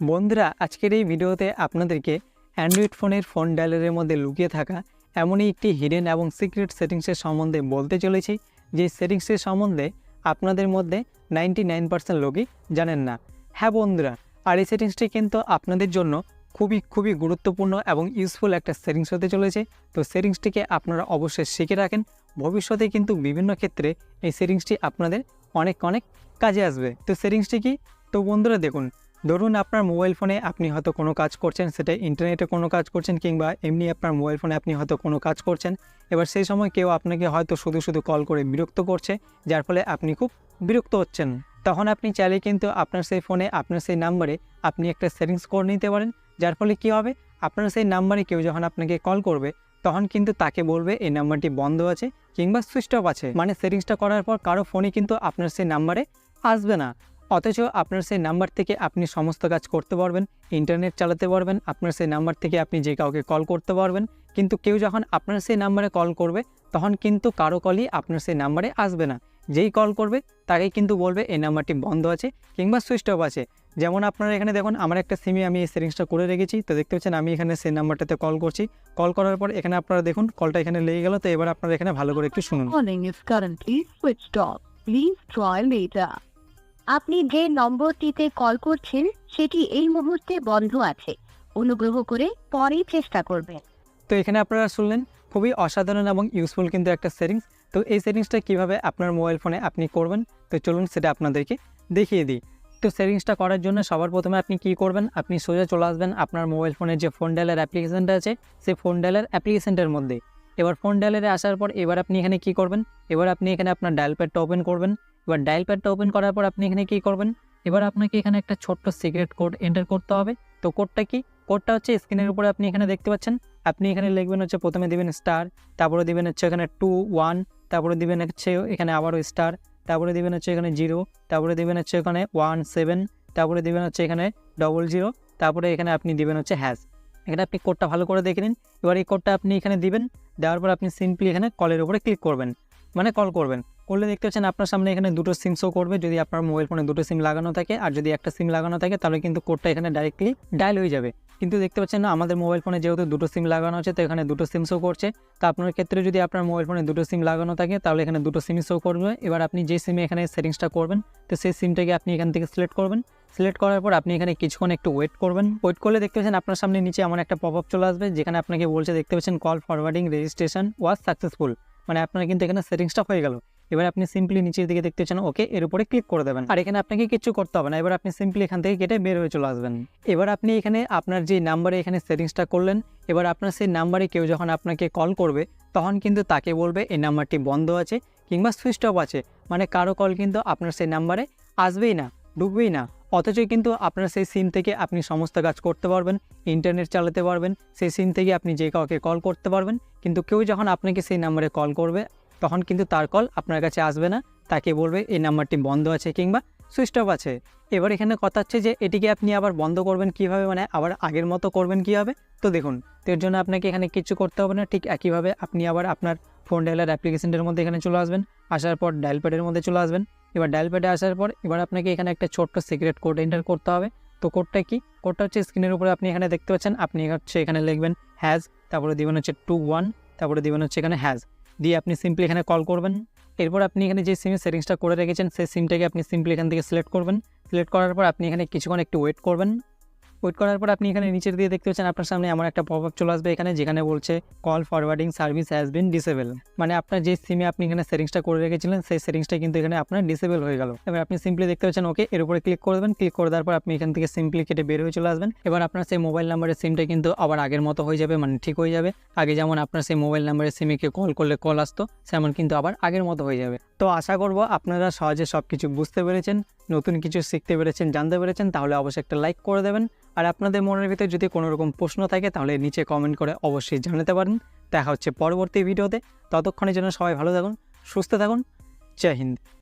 বন্ধুরা, আজকের এই ভিডিওতে আপনাদেরকে অ্যান্ড্রয়েড ফোনের ফোন ডায়ালারের মধ্যে লুকিয়ে থাকা এমনই একটি হিডেন এবং সিক্রেট সেটিংসের সম্বন্ধে বলতে চলেছি, যে সেটিংসের সম্বন্ধে আপনাদের মধ্যে নাইনটি নাইন পার্সেন্ট লোকই জানেন না। হ্যাঁ বন্ধুরা, আর এই সেটিংসটি কিন্তু আপনাদের জন্য খুবই খুবই গুরুত্বপূর্ণ এবং ইউজফুল একটা সেটিংস হতে চলেছে। তো সেটিংসটিকে আপনারা অবশ্যই শিখে রাখেন। ভবিষ্যতে কিন্তু বিভিন্ন ক্ষেত্রে এই সেটিংসটি আপনাদের অনেক অনেক কাজে আসবে। তো সেটিংসটি কি? তো বন্ধুরা দেখুন ধরুন আপনার মোবাইল ফোনে আপনি হয়তো কোনো কাজ করছেন, সেটা ইন্টারনেটে কোনো কাজ করছেন কিংবা এমনি আপনার মোবাইল ফোনে আপনি হয়তো কোনো কাজ করছেন, এবার সেই সময় কেউ আপনাকে হয়তো শুধু শুধু কল করে বিরক্ত করছে, যার ফলে আপনি খুব বিরক্ত হচ্ছেন। তখন আপনি চাইলে কিন্তু আপনার সেই ফোনে আপনার সেই নাম্বারে আপনি একটা সেটিংস করে নিতে পারেন, যার ফলে কী হবে? আপনার সেই নাম্বারে কেউ যখন আপনাকে কল করবে, তখন কিন্তু তাকে বলবে এই নাম্বারটি বন্ধ আছে কিংবা সুইচ অফ আছে। মানে সেটিংসটা করার পর কারও ফোনই কিন্তু আপনার সেই নাম্বারে আসবে না। অথচ আপনার সেই নাম্বার থেকে আপনি সমস্ত কাজ করতে পারবেন ইন্টারনেট চালাতে পারবেন, আপনার সেই নাম্বার থেকে আপনি যে কাউকে কল করতে পারবেন। কিন্তু কেউ যখন আপনার সেই নাম্বারে কল করবে, তখন কিন্তু কারও কলই আপনার সেই নাম্বারে আসবে না। যেই কল করবে, তাকেই কিন্তু বলবে এই নাম্বারটি বন্ধ আছে কিংবা সুইচ অফ আছে। যেমন আপনারা এখানে দেখুন, আমার একটা সিমে আমি এই সেটিংসটা করে রেখেছি। তো দেখতে পাচ্ছেন, আমি এখানে সেই নাম্বারটাতে কল করছি। কল করার পর এখানে আপনারা দেখুন কলটা এখানে লেগে গেল। তো এবার আপনারা এখানে ভালো করে একটু শুনুন। আপনি যে নম্বরটিতে কল করছেন, সেটি এই মুহূর্তে বন্ধ আছে। অনুগ্রহ করে পরে চেষ্টা করবেন। তো এখানে আপনারা শুনলেন, খুবই অসাধারণ এবং ইউজফুল কিন্তু একটা সেটিংস তো এই সেটিংসটা কীভাবে আপনার মোবাইল ফোনে আপনি করবেন? তো চলুন সেটা আপনাদেরকে দেখিয়ে দিই। তো সেটিংসটা করার জন্য সবার প্রথমে আপনি কি করবেন? আপনি সোজা চলে আসবেন আপনার মোবাইল ফোনের যে ফোন ডায়ালার অ্যাপ্লিকেশনটা আছে, সেই ফোন ডায়ালার অ্যাপ্লিকেশানটার মধ্যে। এবার ফোন ডায়ালারে আসার পর এবার আপনি এখানে কি করবেন? এবার আপনি এখানে আপনার ডায়াল প্যাডটা ওপেন করবেন। এবার ডায়াল প্যাডটা ওপেন করার পর আপনি এখানে কী করবেন? এবার আপনাকে এখানে একটা ছোট্ট সিক্রেট কোড এন্টার করতে হবে। তো কোডটা কি? কোডটা হচ্ছে স্ক্রিনের উপরে আপনি এখানে দেখতে পাচ্ছেন। আপনি এখানে লিখবেন হচ্ছে প্রথমে দিবেন স্টার তারপরে দিবেন হচ্ছে এখানে টু ওয়ান তারপরে দিবেন হচ্ছে এখানে আবারও স্টার তারপরে দিবেন হচ্ছে এখানে জিরো তারপরে দিবেন হচ্ছে এখানে ওয়ান সেভেন তারপরে দিবেন হচ্ছে এখানে ডবল জিরো তারপরে এখানে আপনি দিবেন হচ্ছে হ্যাশ এখানে আপনি কোডটা ভালো করে দেখে নিন। এবার এই কোডটা আপনি এখানে দিবেন, দেওয়ার পর আপনি সিম্পলি এখানে কলের উপরে ক্লিক করবেন। মানে কল করবেন। করলে দেখতে পাচ্ছেন আপনার সামনে এখানে দুটো সিম শো করবে। যদি আপনার মোবাইল ফোনে দুটো সিম লাগানো থাকে আর যদি একটা সিম লাগানো থাকে, তাহলে কিন্তু কোডটা এখানে ডাইরেক্টলি ডায়াল হয়ে যাবে। কিন্তু দেখতে পাচ্ছেন না, আমাদের মোবাইল ফোনে যেহেতু দুটো সিম লাগানো আছে, তো এখানে দুটো সিম শো করছে। তো আপনার ক্ষেত্রে যদি আপনার মোবাইল ফোনে দুটো সিম লাগানো থাকে, তাহলে এখানে দুটো সিমই শো করবে। এবার আপনি যে সিমে এখানে সেটিংসটা করবেন, তো সেই সিমটাকে আপনি এখান থেকে সিলেক্ট করবেন। সিলেক্ট করার পর আপনি এখানে কিছুক্ষণ একটু ওয়েট করবেন। ওয়েট করলে দেখতে পাচ্ছেন আপনার সামনে নিচে এমন একটা পপ আপ চলে আসবে, যেখানে আপনাকে বলছে দেখতে পাচ্ছেন call forwarding registration was successful মানে আপনার কিন্তু এখানে সেটিংসটা হয়ে গেল। এবার আপনি সিম্পলি নিচের দিকে দেখতে চান ওকে এর উপরে ক্লিক করে দেবেন। আর এখানে আপনাকে কিছু করতে হবে না। এবার আপনি সিম্পলি এখান থেকে কেটে বের হয়ে চলে আসবেন। এবার আপনি এখানে আপনার যে নাম্বারে এখানে সেটিংসটা করলেন, এবার আপনার সেই নাম্বারে কেউ যখন আপনাকে কল করবে, তখন কিন্তু তাকে বলবে এই নাম্বারটি বন্ধ আছে কিংবা সুইচ অফ আছে। মানে কারও কল কিন্তু আপনার সেই নাম্বারে আসবেই না, ঢুকবেই না। অথচ কিন্তু আপনার সেই সিম থেকে আপনি সমস্ত কাজ করতে পারবেন ইন্টারনেট চালাতে পারবেন, সেই সিম থেকে আপনি যে কাউকে কল করতে পারবেন। কিন্তু কেউ যখন আপনাকে সেই নাম্বারে কল করবে তখন কিন্তু তার কল আপনার কাছে আসবে না। তাকে বলবে, এই নাম্বারটি বন্ধ আছে কিংবা সুইচ অফ আছে। এবার এখানে কথা হচ্ছে যে, এটিকে আপনি আবার বন্ধ করবেন কীভাবে? মানে আবার আগের মতো করবেন কীভাবে? তো দেখুন, তো এর জন্য আপনাকে এখানে কিছু করতে হবে না। ঠিক একইভাবে আপনি আবার আপনার ফোন ডায়ালার অ্যাপ্লিকেশনটার মধ্যে এখানে চলে আসবেন। আসার পর ডায়াল প্যাডের মধ্যে চলে আসবেন। এবার ডায়াল প্যাডে আসার পর এবার আপনাকে এখানে একটা ছোট্ট সিক্রেট কোড এন্টার করতে হবে। তো কোডটা কি? কোডটা হচ্ছে স্ক্রিনের উপরে আপনি এখানে দেখতে পাচ্ছেন। আপনি হচ্ছে এখানে লিখবেন হ্যাজ তারপরে দিবেন হচ্ছে টু ওয়ান তারপরে দিবেন হচ্ছে এখানে হ্যাজ দিয়ে আপনি সিম্পলি এখানে কল করবেন। এরপর আপনি এখানে যে সিমের সেটিংসটা করে রেখেছেন, সেই সিমটাকে আপনি সিম্পলি এখান থেকে সিলেক্ট করবেন। সিলেক্ট করার পর আপনি এখানে কিছুক্ষণ একটু ওয়েট করবেন। ওয়েট করার পর আপনি এখানে নিচের দিয়ে দেখতে পাচ্ছেন আপনার সামনে এমন একটা পপ আপ চলে আসবে এখানে যেখানে বলছে call forwarding service has been disable মানে আপনার যে সিমে আপনি এখানে সেটিংসটা করে রেখেছিলেন, সেই সেটিংসটা কিন্তু এখানে আপনার ডিসেবল হয়ে গেল। এবার আপনি সিম্পলি দেখতে পাচ্ছেন ওকে এর উপরে ক্লিক করবেন ক্লিক করে দেওয়ার পর আপনি এখান থেকে সিম্পলি কেটে বের হয়ে চলে আসবেন। এবার আপনার সেই মোবাইল নাম্বারের সিমটা কিন্তু আবার আগের মতো হয়ে যাবে মানে ঠিক হয়ে যাবে। আগে যেমন আপনার সেই মোবাইল নাম্বারের সিমে কেউ কল করলে কল আসতো, সেমন কিন্তু আবার আগের মতো হয়ে যাবে। তো আশা করব আপনারা সহজে সব কিছু বুঝতে পেরেছেন। নতুন কিছু শিখতে পেরেছেন, জানতে পেরেছেন, তাহলে অবশ্যই একটা লাইক করে দেবেন। আর আপনাদের মনের ভিতরে যদি কোনো রকম প্রশ্ন থাকে, তাহলে নিচে কমেন্ট করে অবশ্যই জানাতে পারেন। দেখা হচ্ছে পরবর্তী ভিডিওতে ততক্ষণের জন্য সবাই ভালো থাকুন, সুস্থ থাকুন। জয় হিন্দ।